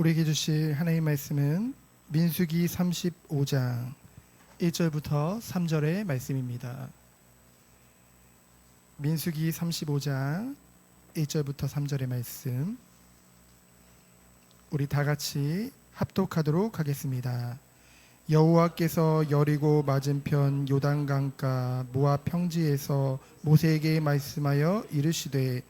우리에게 주실 하나님 말씀은 민수기 35장 1절부터 3절의 말씀입니다. 민수기 35장 1절부터 3절의 말씀 우리 다 같이 합독하도록 하겠습니다. 여호와께서 여리고 맞은편 요단강가 모압 평지에서 모세에게 말씀하여 이르시되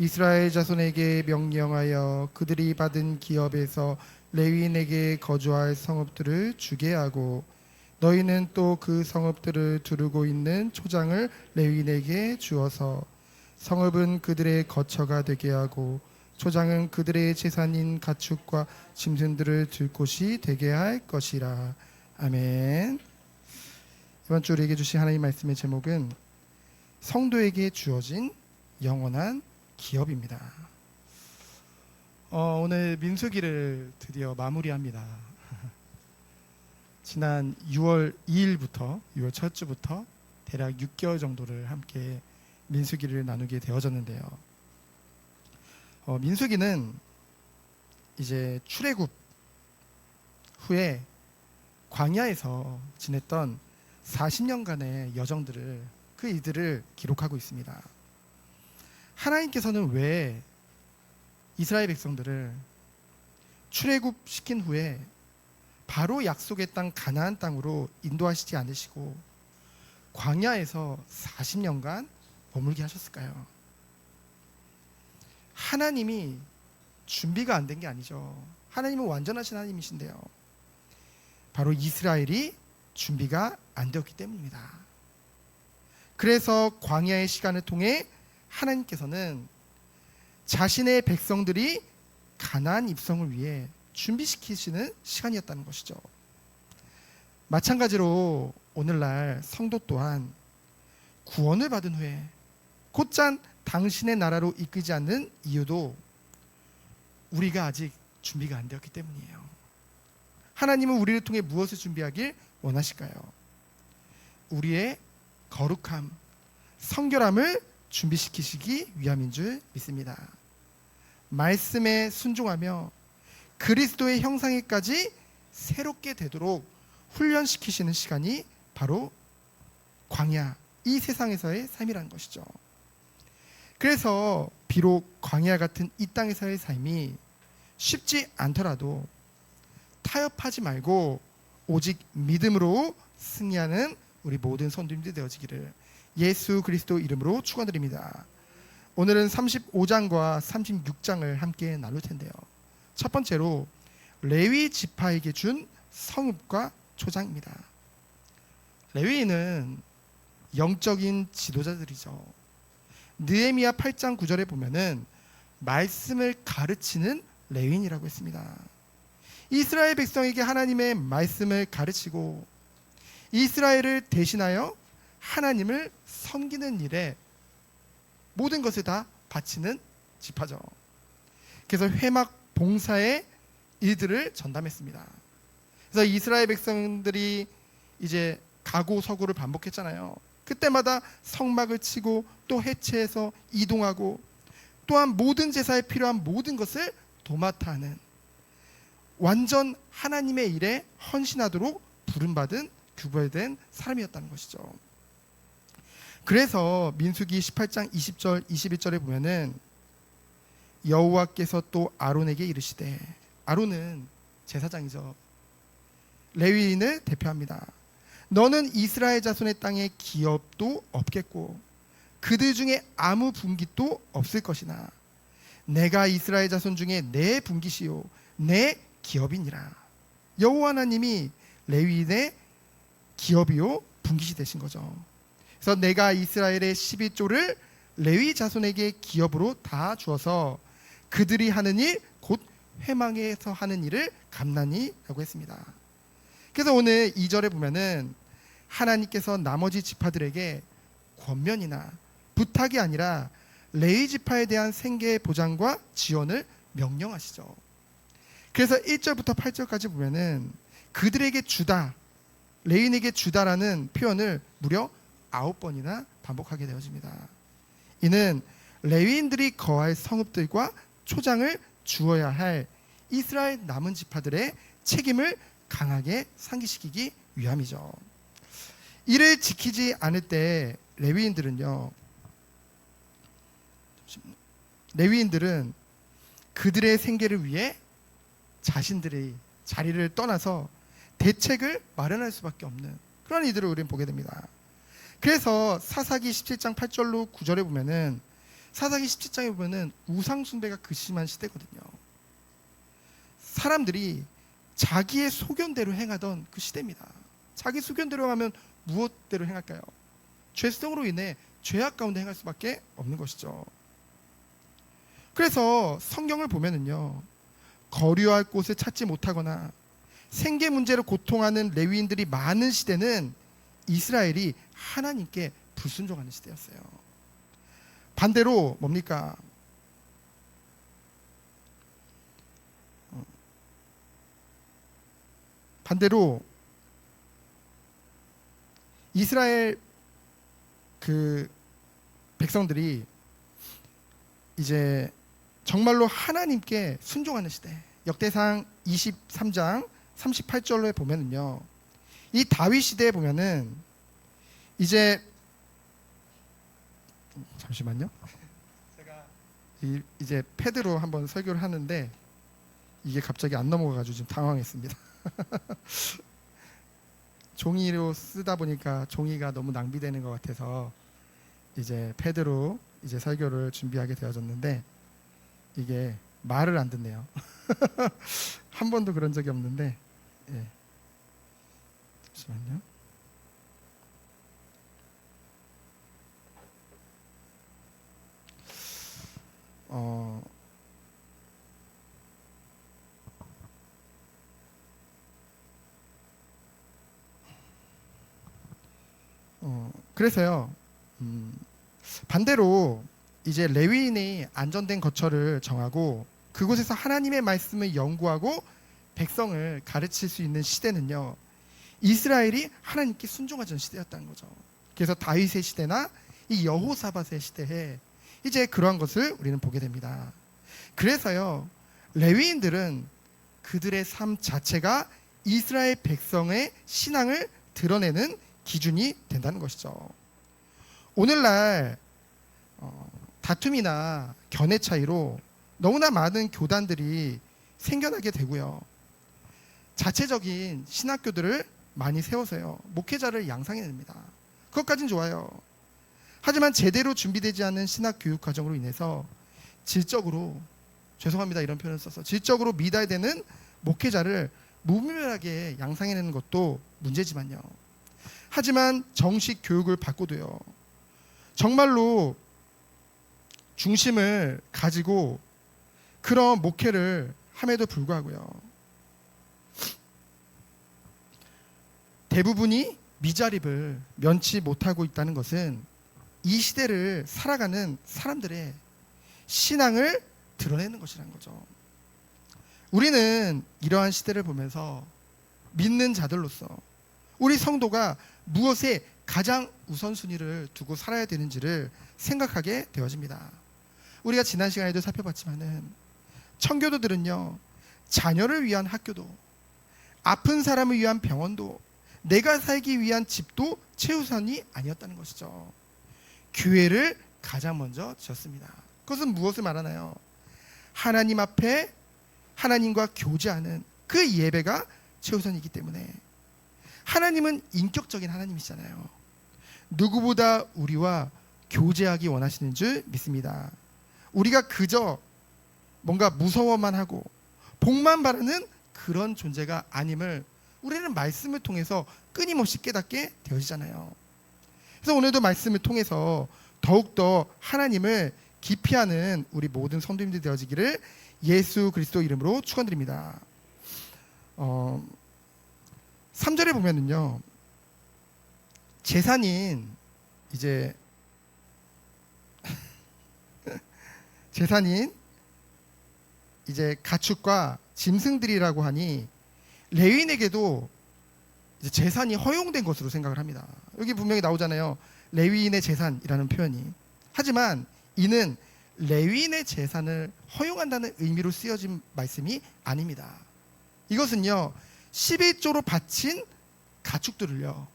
이스라엘 자손에게 명령하여 그들이 받은 기업에서 레위인에게 거주할 성읍들을 주게 하고 너희는 또 그 성읍들을 두르고 있는 초장을 레위인에게 주어서 성읍은 그들의 거처가 되게 하고 초장은 그들의 재산인 가축과 짐승들을 들 곳이 되게 할 것이라. 아멘. 이번 주 우리에게 주신 하나님 말씀의 제목은 성도에게 주어진 영원한 기업입니다. 어, 오늘 민수기를 드디어 마무리합니다. 지난 6월 2일부터 6월 첫 주부터 대략 6개월 정도를 함께 민수기를 나누게 되어졌는데요. 어, 민수기는 이제 출애굽 후에 광야에서 지냈던 40년간의 여정들을 그 이들을 기록하고 있습니다. 하나님께서는 왜 이스라엘 백성들을 출애굽 시킨 후에 바로 약속의 땅 가나안 땅으로 인도하시지 않으시고 광야에서 40년간 머물게 하셨을까요? 하나님이 준비가 안 된 게 아니죠. 하나님은 완전하신 하나님이신데요. 바로 이스라엘이 준비가 안 되었기 때문입니다. 그래서 광야의 시간을 통해 하나님께서는 자신의 백성들이 가나안 입성을 위해 준비시키시는 시간이었다는 것이죠. 마찬가지로 오늘날 성도 또한 구원을 받은 후에 곧장 당신의 나라로 이끄지 않는 이유도 우리가 아직 준비가 안 되었기 때문이에요. 하나님은 우리를 통해 무엇을 준비하길 원하실까요? 우리의 거룩함, 성결함을 준비시키시기 위함인 줄 믿습니다. 말씀에 순종하며 그리스도의 형상에까지 새롭게 되도록 훈련시키시는 시간이 바로 광야, 이 세상에서의 삶이라는 것이죠. 그래서 비록 광야 같은 이 땅에서의 삶이 쉽지 않더라도 타협하지 말고 오직 믿음으로 승리하는 우리 모든 선두님들 되어지기를 예수 그리스도 이름으로 축원드립니다. 오늘은 35장과 36장을 함께 나눌 텐데요. 첫 번째로 레위 지파에게 준 성읍과 초장입니다. 레위인은 영적인 지도자들이죠. 느헤미야 8장 9절에 보면은 말씀을 가르치는 레위인이라고 했습니다. 이스라엘 백성에게 하나님의 말씀을 가르치고 이스라엘을 대신하여 하나님을 섬기는 일에 모든 것을 다 바치는 지파죠. 그래서 회막 봉사의 일들을 전담했습니다. 그래서 이스라엘 백성들이 이제 가고 서고를 반복했잖아요. 그때마다 성막을 치고 또 해체해서 이동하고 또한 모든 제사에 필요한 모든 것을 도맡아 하는 완전 하나님의 일에 헌신하도록 부름받은 규별된 사람이었다는 것이죠. 그래서 민수기 18장 20절 21절에 보면은 여호와께서 또 아론에게 이르시되 아론은 제사장이죠. 레위인을 대표합니다. 너는 이스라엘 자손의 땅에 기업도 없겠고 그들 중에 아무 분깃도 없을 것이나 내가 이스라엘 자손 중에 내 분깃이요 내 기업이니라. 여호와 하나님이 레위인의 기업이요 분깃이 되신 거죠. 그래서 내가 이스라엘의 11조를 레위 자손에게 기업으로 다 주어서 그들이 하는 일 곧 회망에서 하는 일을 감나니라고 했습니다. 그래서 오늘 2절에 보면은 하나님께서 나머지 지파들에게 권면이나 부탁이 아니라 레위 지파에 대한 생계 보장과 지원을 명령하시죠. 그래서 1절부터 8절까지 보면은 그들에게 주다, 레인에게 주다라는 표현을 무려 아홉 번이나 반복하게 되어집니다. 이는 레위인들이 거할 성읍들과 초장을 주어야 할 이스라엘 남은 지파들의 책임을 강하게 상기시키기 위함이죠. 이를 지키지 않을 때 레위인들은요. 레위인들은 그들의 생계를 위해 자신들의 자리를 떠나서 대책을 마련할 수밖에 없는 그런 이들을 우리는 보게 됩니다. 그래서 사사기 17장 8절로 9절에 보면은 사사기 17장에 보면은 우상 숭배가 극심한 시대거든요. 사람들이 자기의 소견대로 행하던 그 시대입니다. 자기 소견대로 하면 무엇대로 행할까요? 죄성으로 인해 죄악 가운데 행할 수밖에 없는 것이죠. 그래서 성경을 보면은요. 거류할 곳을 찾지 못하거나 생계 문제로 고통하는 레위인들이 많은 시대는 이스라엘이 하나님께 불순종하는 시대였어요. 반대로 뭡니까? 어, 반대로 이스라엘 그 백성들이 이제 정말로 하나님께 순종하는 시대. 역대상 23장 38절에 보면은요. 이 다윗 시대에 보면은 이제 잠시만요. 제가 이, 이제 패드로 한번 설교를 하는데 이게 갑자기 안 넘어가가지고 좀 당황했습니다. 종이로 쓰다 보니까 종이가 너무 낭비되는 것 같아서 이제 패드로 이제 설교를 준비하게 되어졌는데 이게 말을 안 듣네요. 한 번도 그런 적이 없는데 예. 잠시만요. 어, 어, 그래서요. 음, 반대로 이제 레위인이 안전된 거처를 정하고 그곳에서 하나님의 말씀을 연구하고 백성을 가르칠 수 있는 시대는요. 이스라엘이 하나님께 순종하던 시대였다는 거죠. 그래서 다윗의 시대나 이 여호사밧의 시대에 이제 그러한 것을 우리는 보게 됩니다. 그래서요. 레위인들은 그들의 삶 자체가 이스라엘 백성의 신앙을 드러내는 기준이 된다는 것이죠. 오늘날 어, 다툼이나 견해 차이로 너무나 많은 교단들이 생겨나게 되고요. 자체적인 신학교들을 많이 세워서요. 목회자를 양상해냅니다. 그것까진 좋아요. 하지만 제대로 준비되지 않은 신학 교육 과정으로 인해서 질적으로 죄송합니다 이런 표현을 써서 질적으로 미달되는 목회자를 무분별하게 양상해내는 것도 문제지만요. 하지만 정식 교육을 받고도요. 정말로 중심을 가지고 그런 목회를 함에도 불구하고요. 대부분이 미자립을 면치 못하고 있다는 것은 이 시대를 살아가는 사람들의 신앙을 드러내는 것이라는 거죠. 우리는 이러한 시대를 보면서 믿는 자들로서 우리 성도가 무엇에 가장 우선순위를 두고 살아야 되는지를 생각하게 되어집니다. 우리가 지난 시간에도 살펴봤지만은 청교도들은요 자녀를 위한 학교도 아픈 사람을 위한 병원도 내가 살기 위한 집도 최우선이 아니었다는 것이죠. 교회를 가장 먼저 지었습니다. 그것은 무엇을 말하나요? 하나님 앞에 하나님과 교제하는 그 예배가 최우선이기 때문에 하나님은 인격적인 하나님이시잖아요. 누구보다 우리와 교제하기 원하시는 줄 믿습니다. 우리가 그저 뭔가 무서워만 하고 복만 바라는 그런 존재가 아님을 우리는 말씀을 통해서 끊임없이 깨닫게 되어지잖아요. 그래서 오늘도 말씀을 통해서 더욱더 하나님을 기피하는 우리 모든 성도님들 되어지기를 예수 그리스도 이름으로 축원드립니다. 어, 3절에 보면은요. 재산인 이제 재산인 이제 가축과 짐승들이라고 하니 레위인에게도 이제 재산이 허용된 것으로 생각을 합니다. 여기 분명히 나오잖아요. 레위인의 재산이라는 표현이. 하지만 이는 레위인의 재산을 허용한다는 의미로 쓰여진 말씀이 아닙니다. 이것은요 11조로 바친 가축들을요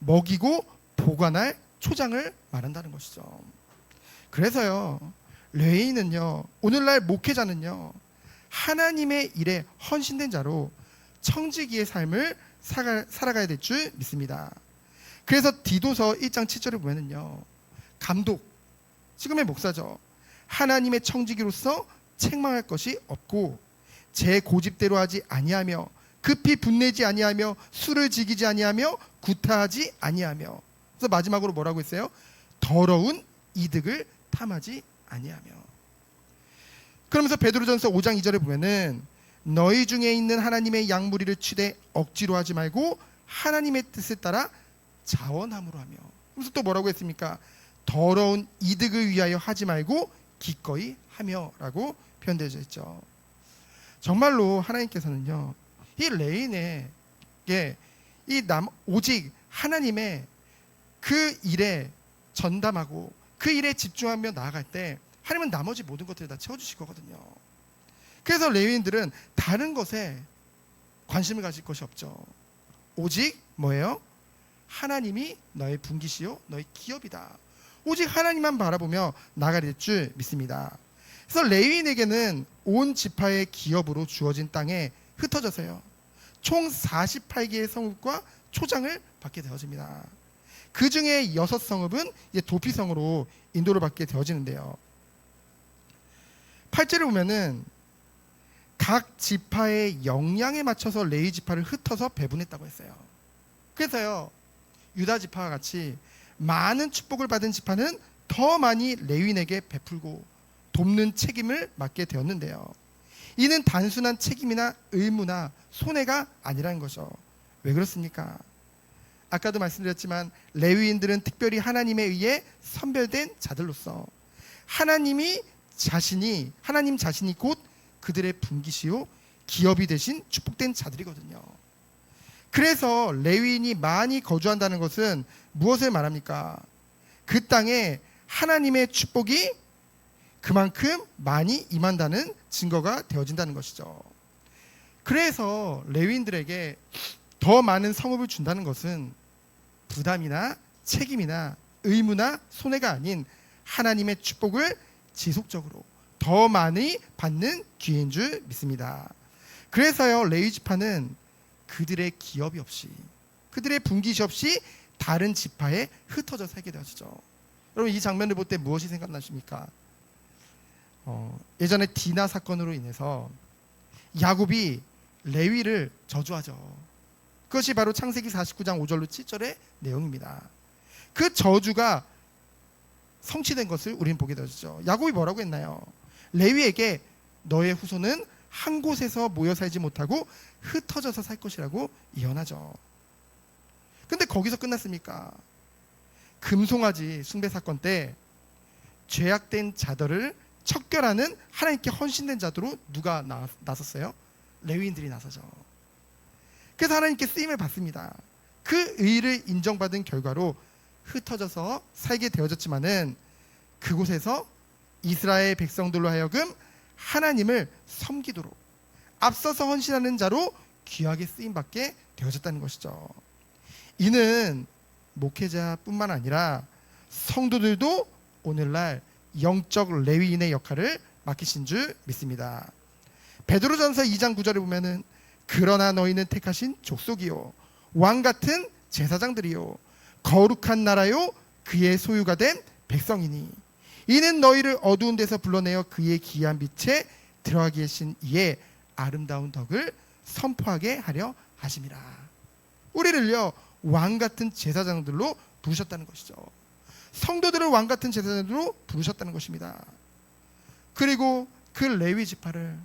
먹이고 보관할 초장을 말한다는 것이죠. 그래서요 레위인은요 오늘날 목회자는요 하나님의 일에 헌신된 자로 청지기의 삶을 살아- 살아가야 될 줄 믿습니다. 그래서 디도서 1장 7절에 보면은요 감독 지금의 목사죠 하나님의 청지기로서 책망할 것이 없고 제 고집대로 하지 아니하며 급히 분내지 아니하며 술을 지기지 아니하며 구타하지 아니하며 그래서 마지막으로 뭐라고 했어요? 더러운 이득을 탐하지 아니하며 그러면서 베드로전서 5장 2절에 보면은 너희 중에 있는 하나님의 양무리를 취대 억지로 하지 말고 하나님의 뜻을 따라 자원함으로 하며 그래서 또 뭐라고 했습니까? 더러운 이득을 위하여 하지 말고 기꺼이 하며라고 표현되어 있죠. 정말로 하나님께서는요 이 레인에게 이 남 오직 하나님의 그 일에 전담하고 그 일에 집중하며 나아갈 때 하나님은 나머지 모든 것들을 다 채워주실 거거든요. 그래서 레위인들은 다른 것에 관심을 가질 것이 없죠. 오직 뭐예요? 하나님이 너의 분기시요 너의 기업이다. 오직 하나님만 바라보며 나가릴 줄 믿습니다. 그래서 레위인에게는 온 지파의 기업으로 주어진 땅에 흩어져서요. 총 48개의 성읍과 초장을 받게 되어집니다. 그 중에 여섯 성읍은 이제 도피성으로 인도를 받게 되어지는데요. 8절을 보면은 각 지파의 역량에 맞춰서 레위 지파를 흩어서 배분했다고 했어요. 그래서요. 유다 지파와 같이 많은 축복을 받은 지파는 더 많이 레위인에게 베풀고 돕는 책임을 맡게 되었는데요. 이는 단순한 책임이나 의무나 손해가 아니라는 거죠. 왜 그렇습니까? 아까도 말씀드렸지만 레위인들은 특별히 하나님에 의해 선별된 자들로서 하나님이 자신이 하나님 자신이 곧 그들의 분기시요 기업이 되신 축복된 자들이거든요. 그래서 레위인이 많이 거주한다는 것은 무엇을 말합니까? 그 땅에 하나님의 축복이 그만큼 많이 임한다는 증거가 되어진다는 것이죠. 그래서 레위인들에게 더 많은 성읍을 준다는 것은 부담이나 책임이나 의무나 손해가 아닌 하나님의 축복을 지속적으로 더 많이 받는 기회인 줄 믿습니다. 그래서요 레위 지파는 그들의 기업이 없이 그들의 분기시 없이 다른 지파에 흩어져 살게 되어지죠. 여러분 이 장면을 볼 때 무엇이 생각나십니까? 어, 예전에 디나 사건으로 인해서 야곱이 레위를 저주하죠. 그것이 바로 창세기 49장 5절로 7절의 내용입니다. 그 저주가 성취된 것을 우리는 보게 되죠. 야곱이 뭐라고 했나요? 레위에게 너의 후손은 한 곳에서 모여 살지 못하고 흩어져서 살 것이라고 예언하죠. 근데 거기서 끝났습니까? 금송아지 숭배 사건 때 죄악된 자들을 척결하는 하나님께 헌신된 자도로 누가 나, 나섰어요? 레위인들이 나서죠. 그래서 하나님께 쓰임을 받습니다. 그 의를 인정받은 결과로 흩어져서 살게 되어졌지만은 그곳에서 이스라엘 백성들로 하여금 하나님을 섬기도록 앞서서 헌신하는 자로 귀하게 쓰임 받게 되어졌다는 것이죠. 이는 목회자뿐만 아니라 성도들도 오늘날 영적 레위인의 역할을 맡기신 줄 믿습니다. 베드로전서 2장 9절에 보면은 그러나 너희는 택하신 족속이요 왕 같은 제사장들이요 거룩한 나라요 그의 소유가 된 백성이니 이는 너희를 어두운 데서 불러내어 그의 기이한 빛에 들어가게 하신 이의 아름다운 덕을 선포하게 하려 하심이라. 우리를요 왕 같은 제사장들로 부르셨다는 것이죠. 성도들을 왕 같은 제사장들로 부르셨다는 것입니다. 그리고 그 레위 지파를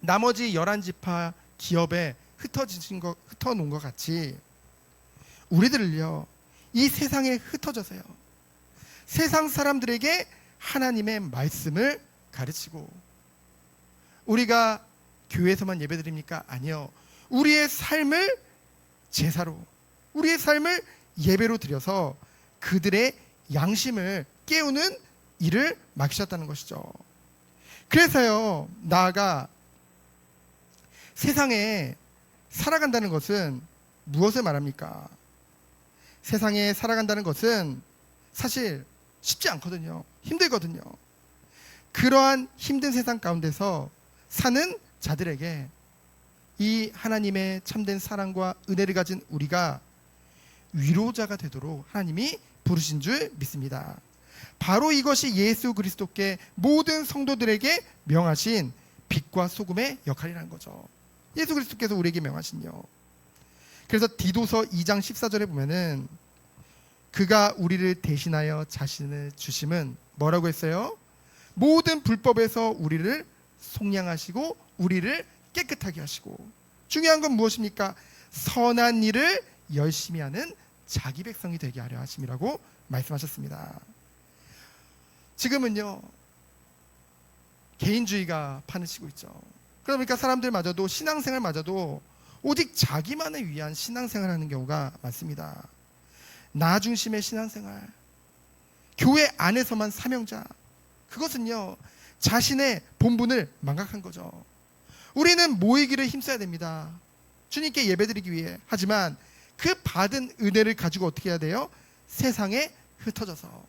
나머지 열한 지파 기업에 흩어진 것 흩어 놓은 것 같이 우리들을요 이 세상에 흩어져서요 세상 사람들에게 하나님의 말씀을 가르치고 우리가 교회에서만 예배드립니까? 아니요. 우리의 삶을 제사로 우리의 삶을 예배로 드려서 그들의 양심을 깨우는 이를 막으셨다는 것이죠. 그래서요, 나아가 세상에 살아간다는 것은 무엇을 말합니까? 세상에 살아간다는 것은 사실 쉽지 않거든요. 힘들거든요. 그러한 힘든 세상 가운데서 사는 자들에게 이 하나님의 참된 사랑과 은혜를 가진 우리가 위로자가 되도록 하나님이 부르신 줄 믿습니다. 바로 이것이 예수 그리스도께 모든 성도들에게 명하신 빛과 소금의 역할이라는 거죠. 예수 그리스도께서 우리에게 명하신요. 그래서 디도서 2장 14절에 보면은 그가 우리를 대신하여 자신을 주심은 뭐라고 했어요? 모든 불법에서 우리를 속량하시고 우리를 깨끗하게 하시고 중요한 건 무엇입니까? 선한 일을 열심히 하는 자기 백성이 되게 하려 하심이라고 말씀하셨습니다. 지금은요 개인주의가 판을 치고 있죠. 그러니까 사람들마저도 신앙생활마저도 오직 자기만을 위한 신앙생활 하는 경우가 많습니다. 나 중심의 신앙생활, 교회 안에서만 사명자, 그것은요 자신의 본분을 망각한 거죠. 우리는 모이기를 힘써야 됩니다. 주님께 예배드리기 위해. 하지만 그 받은 은혜를 가지고 어떻게 해야 돼요? 세상에 흩어져서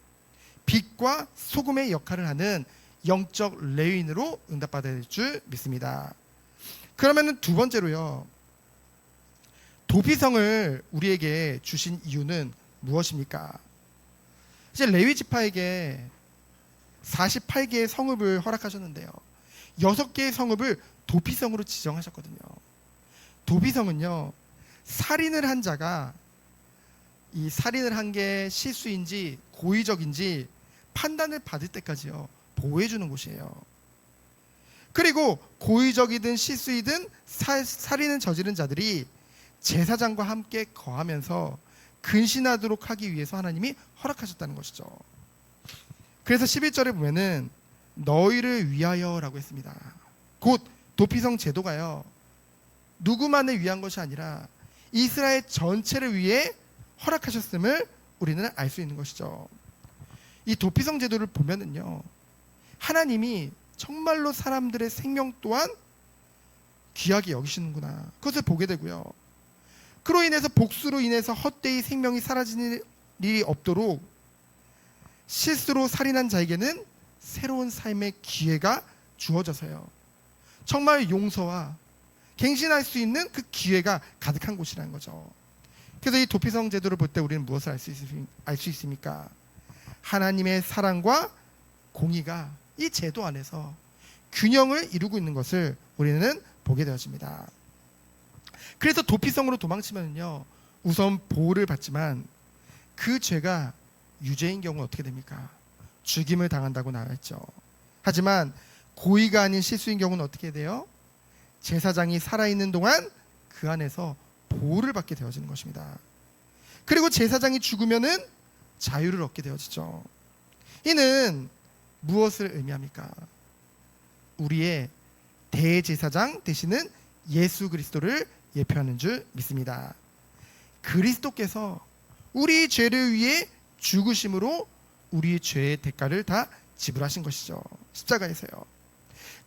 빛과 소금의 역할을 하는 영적 레인으로 응답받아야 될 줄 믿습니다. 그러면은 두 번째로요. 도피성을 우리에게 주신 이유는 무엇입니까? 이제 레위 지파에게 48개의 성읍을 허락하셨는데요. 6개의 성읍을 도피성으로 지정하셨거든요. 도피성은요. 살인을 한 자가 이 살인을 한 게 실수인지 고의적인지 판단을 받을 때까지요. 보호해 주는 곳이에요. 그리고 고의적이든 실수이든 살, 살인을 저지른 자들이 제사장과 함께 거하면서 근신하도록 하기 위해서 하나님이 허락하셨다는 것이죠. 그래서 11절에 보면은 너희를 위하여라고 했습니다. 곧 도피성 제도가요. 누구만을 위한 것이 아니라 이스라엘 전체를 위해 허락하셨음을 우리는 알 수 있는 것이죠. 이 도피성 제도를 보면은요. 하나님이 정말로 사람들의 생명 또한 귀하게 여기시는구나. 그것을 보게 되고요. 그로 인해서 복수로 인해서 헛되이 생명이 사라지는 일이 없도록 실수로 살인한 자에게는 새로운 삶의 기회가 주어져서요. 정말 용서와 갱신할 수 있는 그 기회가 가득한 곳이라는 거죠. 그래서 이 도피성 제도를 볼 때 우리는 무엇을 알 수 있습니까? 하나님의 사랑과 공의가 이 제도 안에서 균형을 이루고 있는 것을 우리는 보게 되어집니다. 그래서 도피성으로 도망치면요 우선 보호를 받지만 그 죄가 유죄인 경우 어떻게 됩니까? 죽임을 당한다고 나와있죠. 하지만 고의가 아닌 실수인 경우는 어떻게 돼요? 제사장이 살아있는 동안 그 안에서 보호를 받게 되어지는 것입니다. 그리고 제사장이 죽으면은 자유를 얻게 되어지죠. 이는 무엇을 의미합니까? 우리의 대제사장 되시는 예수 그리스도를 예표하는 줄 믿습니다. 그리스도께서 우리 죄를 위해 죽으심으로 우리의 죄의 대가를 다 지불하신 것이죠. 십자가에서요.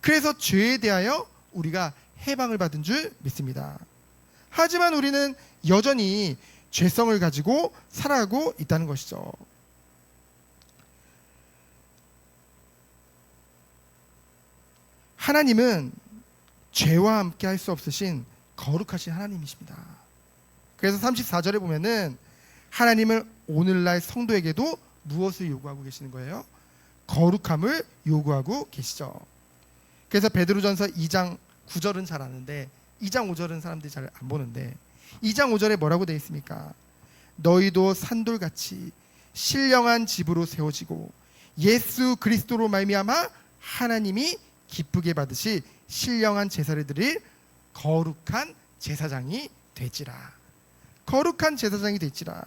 그래서 죄에 대하여 우리가 해방을 받은 줄 믿습니다. 하지만 우리는 여전히 죄성을 가지고 살아가고 있다는 것이죠. 하나님은 죄와 함께 할 수 없으신 거룩하신 하나님이십니다. 그래서 34절에 보면은 하나님을 오늘날 성도에게도 무엇을 요구하고 계시는 거예요? 거룩함을 요구하고 계시죠. 그래서 베드로전서 2장 9절은 잘 아는데 2장 5절은 사람들이 잘 안 보는데 2장 5절에 뭐라고 되어 있습니까? 너희도 산돌같이 신령한 집으로 세워지고 예수 그리스도로 말미암아 하나님이 기쁘게 받으시 신령한 제사를 드릴 거룩한 제사장이 되지라. 거룩한 제사장이 되지라.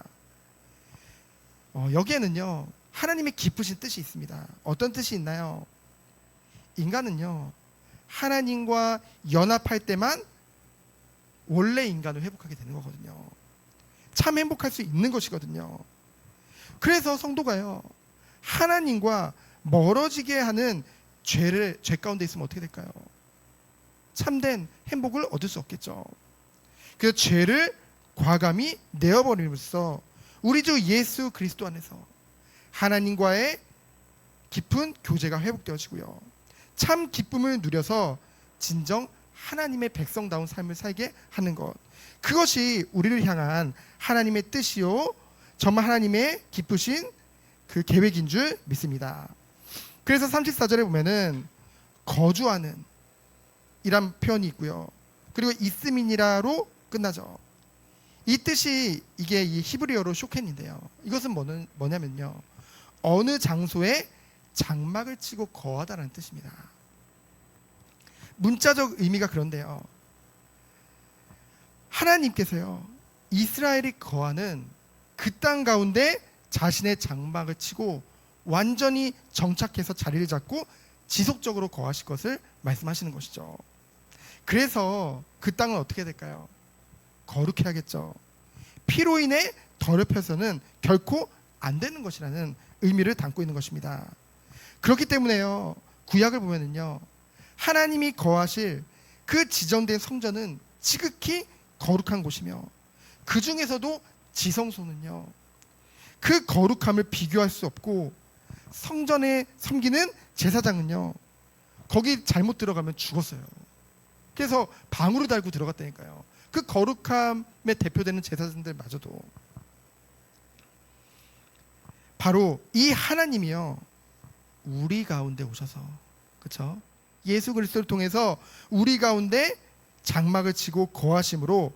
어, 여기에는요 하나님의 기쁘신 뜻이 있습니다. 어떤 뜻이 있나요? 인간은요 하나님과 연합할 때만 원래 인간을 회복하게 되는 거거든요. 참 행복할 수 있는 것이거든요. 그래서 성도가요 하나님과 멀어지게 하는 죄를 죄 가운데 있으면 어떻게 될까요? 참된 행복을 얻을 수 없겠죠. 그 죄를 과감히 내어버림으로써 우리 주 예수 그리스도 안에서 하나님과의 깊은 교제가 회복되어지고요. 참 기쁨을 누려서 진정 하나님의 백성다운 삶을 살게 하는 것. 그것이 우리를 향한 하나님의 뜻이요. 정말 하나님의 기쁘신 그 계획인 줄 믿습니다. 그래서 34절에 보면은 거주하는 이란 표현이 있고요. 그리고 있음이니라로 끝나죠. 이 뜻이 이게 이 히브리어로 쇼켄인데요. 이것은 뭐는 뭐냐면요. 어느 장소에 장막을 치고 거하다라는 뜻입니다. 문자적 의미가 그런데요. 하나님께서요. 이스라엘이 거하는 그 땅 가운데 자신의 장막을 치고 완전히 정착해서 자리를 잡고 지속적으로 거하실 것을 말씀하시는 것이죠. 그래서 그 땅은 어떻게 될까요? 거룩해야겠죠. 피로 인해 더럽혀서는 결코 안 되는 것이라는 의미를 담고 있는 것입니다. 그렇기 때문에요. 구약을 보면은요. 하나님이 거하실 그 지정된 성전은 지극히 거룩한 곳이며 그 중에서도 지성소는요. 그 거룩함을 비교할 수 없고 성전에 섬기는 제사장은요. 거기 잘못 들어가면 죽었어요. 그래서 방으로 달고 들어갔다니까요. 그 거룩함에 대표되는 제사장들마저도 바로 이 하나님이요. 우리 가운데 오셔서 그렇죠? 예수 그리스도를 통해서 우리 가운데 장막을 치고 거하심으로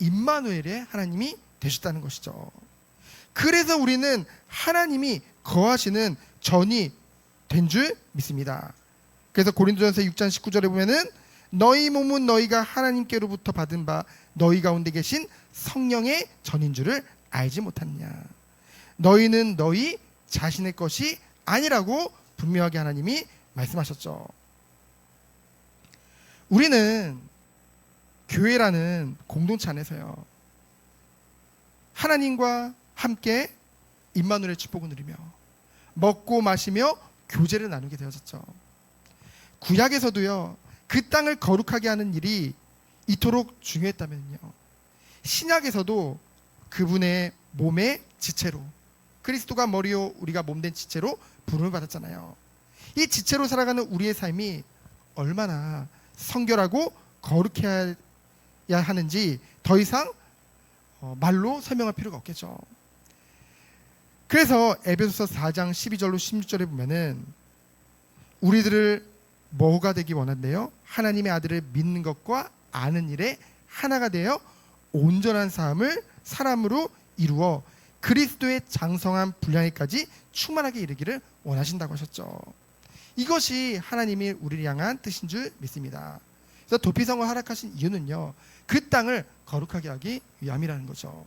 임마누엘의 하나님이 되셨다는 것이죠. 그래서 우리는 하나님이 거하시는 전이 된 줄 믿습니다. 그래서 고린도전서 6장 19절에 보면은 너희 몸은 너희가 하나님께로부터 받은 바 너희 가운데 계신 성령의 전인 줄을 알지 못하느냐. 너희는 너희 자신의 것이 아니라고 분명하게 하나님이 말씀하셨죠. 우리는 교회라는 공동체 안에서요. 하나님과 함께 임마누엘의 축복을 누리며 먹고 마시며 교제를 나누게 되어졌죠. 구약에서도요. 그 땅을 거룩하게 하는 일이 이토록 중요했다면요. 신약에서도 그분의 몸의 지체로 그리스도가 머리요 우리가 몸된 지체로 부름을 받았잖아요. 이 지체로 살아가는 우리의 삶이 얼마나 성결하고 거룩해야 하는지 더 이상 어, 말로 설명할 필요가 없겠죠. 그래서 에베소서 4장 12절로 16절에 보면은 우리들을 뭐가 되기 원한대요? 하나님의 아들을 믿는 것과 아는 일에 하나가 되어 온전한 삶을 사람으로 이루어 그리스도의 장성한 분량에까지 충만하게 이르기를 원하신다고 하셨죠. 이것이 하나님이 우리를 향한 뜻인 줄 믿습니다. 그래서 도피성을 허락하신 이유는요. 그 땅을 거룩하게 하기 위함이라는 거죠.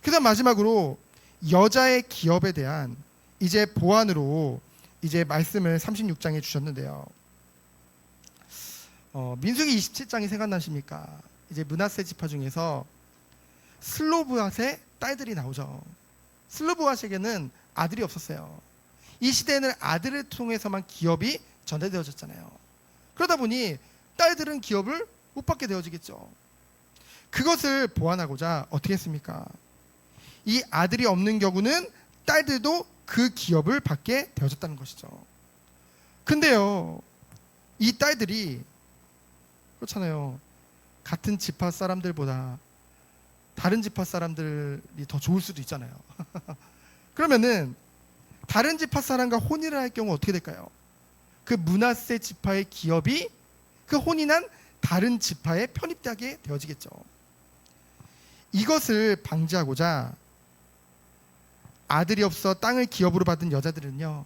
그래서 마지막으로 여자의 기업에 대한 이제 보완으로 이제 말씀을 36장에 주셨는데요. 어, 민수기 27장이 생각나십니까? 이제 문하세 지파 중에서 슬로브앗의 딸들이 나오죠. 슬로브앗에게는 아들이 없었어요. 이 시대에는 아들을 통해서만 기업이 전달되어졌잖아요. 그러다 보니 딸들은 기업을 못 받게 되어지겠죠. 그것을 보완하고자 어떻게 했습니까? 이 아들이 없는 경우는 딸들도 그 기업을 받게 되어졌다는 것이죠. 근데요, 이 딸들이 그렇잖아요. 같은 지파 사람들보다 다른 지파 사람들이 더 좋을 수도 있잖아요. 그러면은 다른 지파 사람과 혼인을 할 경우 어떻게 될까요? 그 문하세 지파의 기업이 그 혼인한 다른 지파에 편입되게 되어지겠죠. 이것을 방지하고자 아들이 없어 땅을 기업으로 받은 여자들은요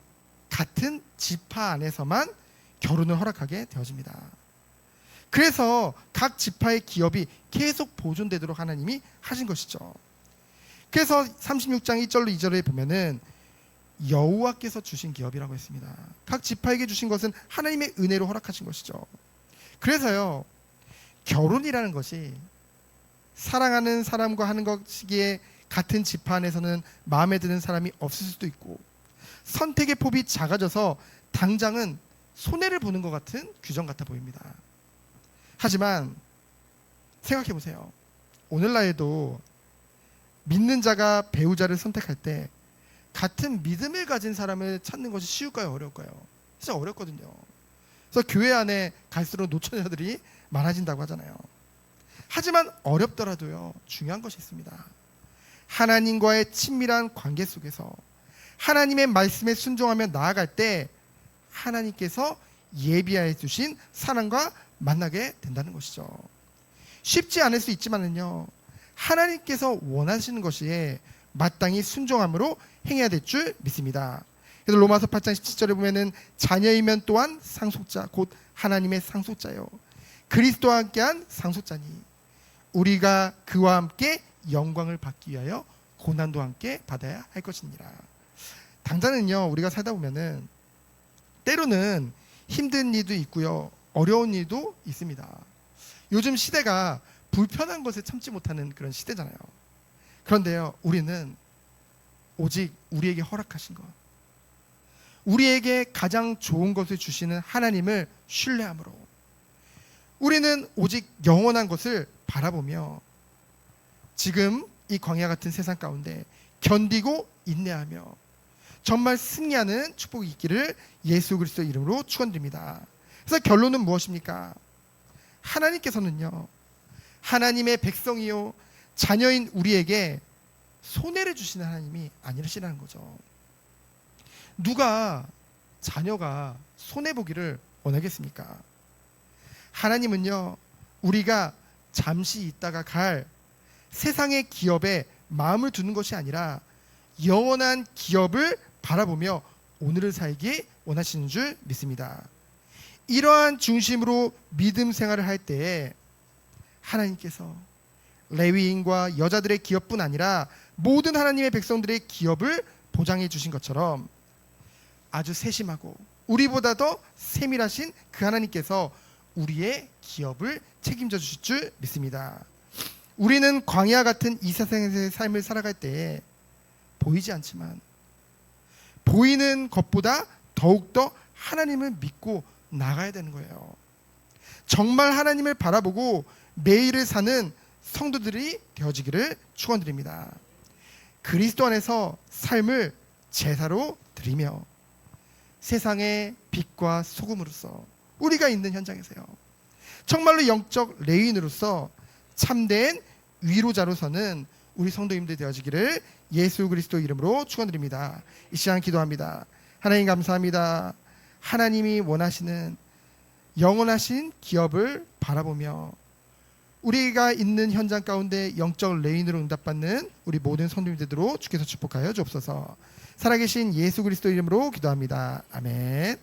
같은 지파 안에서만 결혼을 허락하게 되어집니다. 그래서 각 지파의 기업이 계속 보존되도록 하나님이 하신 것이죠. 그래서 36장 1절로 2절에 보면은 여호와께서 주신 기업이라고 했습니다. 각 지파에게 주신 것은 하나님의 은혜로 허락하신 것이죠. 그래서요. 결혼이라는 것이 사랑하는 사람과 하는 것이기에 같은 지파 안에서는 마음에 드는 사람이 없을 수도 있고 선택의 폭이 작아져서 당장은 손해를 보는 것 같은 규정 같아 보입니다. 하지만 생각해 보세요. 오늘날에도 믿는 자가 배우자를 선택할 때 같은 믿음을 가진 사람을 찾는 것이 쉬울까요, 어려울까요? 진짜 어렵거든요. 그래서 교회 안에 갈수록 노처녀들이 많아진다고 하잖아요. 하지만 어렵더라도요, 중요한 것이 있습니다. 하나님과의 친밀한 관계 속에서 하나님의 말씀에 순종하며 나아갈 때 하나님께서 예비하여 주신 사랑과 만나게 된다는 것이죠. 쉽지 않을 수 있지만은요. 하나님께서 원하시는 것이 마땅히 순종함으로 행해야 될 줄 믿습니다. 그래서 로마서 8장 17절에 보면은 자녀이면 또한 상속자 곧 하나님의 상속자요. 그리스도와 함께한 상속자니 우리가 그와 함께 영광을 받기 위하여 고난도 함께 받아야 할 것이니라. 당장은요 우리가 살다 보면은 때로는 힘든 일도 있고요 어려운 일도 있습니다. 요즘 시대가 불편한 것을 참지 못하는 그런 시대잖아요. 그런데요 우리는 오직 우리에게 허락하신 것, 우리에게 가장 좋은 것을 주시는 하나님을 신뢰함으로 우리는 오직 영원한 것을 바라보며 지금 이 광야 같은 세상 가운데 견디고 인내하며 정말 승리하는 축복이 있기를 예수 그리스도 이름으로 축원드립니다. 그래서 결론은 무엇입니까? 하나님께서는요. 하나님의 백성이요 자녀인 우리에게 손해를 주시는 하나님이 아니시라는 거죠. 누가 자녀가 손해 보기를 원하겠습니까? 하나님은요. 우리가 잠시 있다가 갈 세상의 기업에 마음을 두는 것이 아니라 영원한 기업을 바라보며 오늘을 살기 원하시는 줄 믿습니다. 이러한 중심으로 믿음 생활을 할 때에 하나님께서 레위인과 여자들의 기업뿐 아니라 모든 하나님의 백성들의 기업을 보장해 주신 것처럼 아주 세심하고 우리보다 더 세밀하신 그 하나님께서 우리의 기업을 책임져 주실 줄 믿습니다. 우리는 광야 같은 이 세상의 삶을 살아갈 때에 보이지 않지만 보이는 것보다 더욱더 하나님을 믿고 나가야 되는 거예요. 정말 하나님을 바라보고 매일을 사는 성도들이 되어지기를 축원드립니다. 그리스도 안에서 삶을 제사로 드리며 세상의 빛과 소금으로서 우리가 있는 현장에서요. 정말로 영적 레인으로서 참된 위로자로서는 우리 성도님들 되어지기를 예수 그리스도 이름으로 축원드립니다. 이 시간 기도합니다. 하나님 감사합니다. 하나님이 원하시는 영원하신 기업을 바라보며 우리가 있는 현장 가운데 영적 레인으로 응답받는 우리 모든 성도님들로 주께서 축복하여 주옵소서. 살아계신 예수 그리스도 이름으로 기도합니다. 아멘.